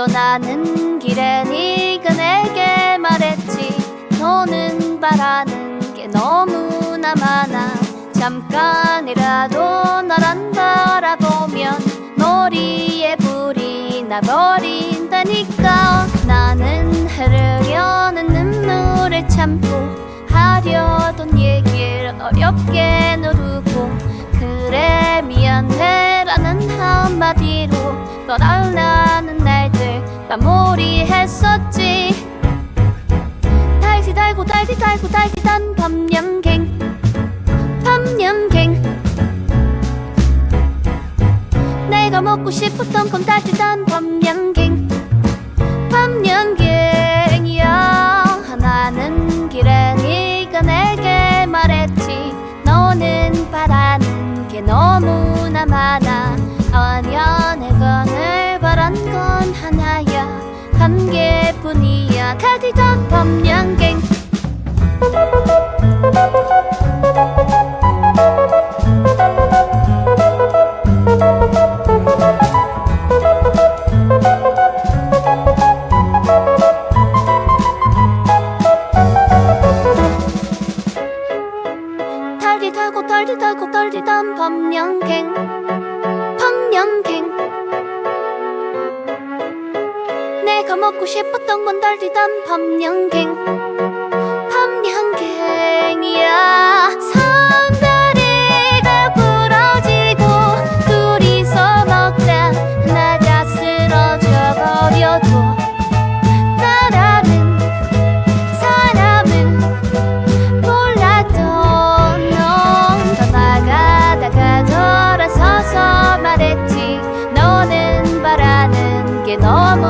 떠나는 길에 네가 내게 말했지. 너는 바라는 게 너무나 많아. 잠깐이라도 나란 바라보면 머리에 불이 나버린다니까. 나는 흐르려는 눈물을 참고 하려던 얘기를 어렵게 누르고 그래 미안해라는 한마디로 떠날라 달고 달디 달고 달디 단 밤양갱. 밤양갱. 내가 먹고 싶었던 건 달디 단 밤양갱. 밤양갱이야 나는 길에 네가 내게 말했지. 너는 바라는 게 너무나 많아. 아니야 내가 늘 바란 건 하나야. 한 개뿐이야. 달디던 밤양갱 달디 달고 달디 달고 달디던 밤양갱. 밤양갱. 내가 먹고 싶었던 건 달디던 밤양갱 多么。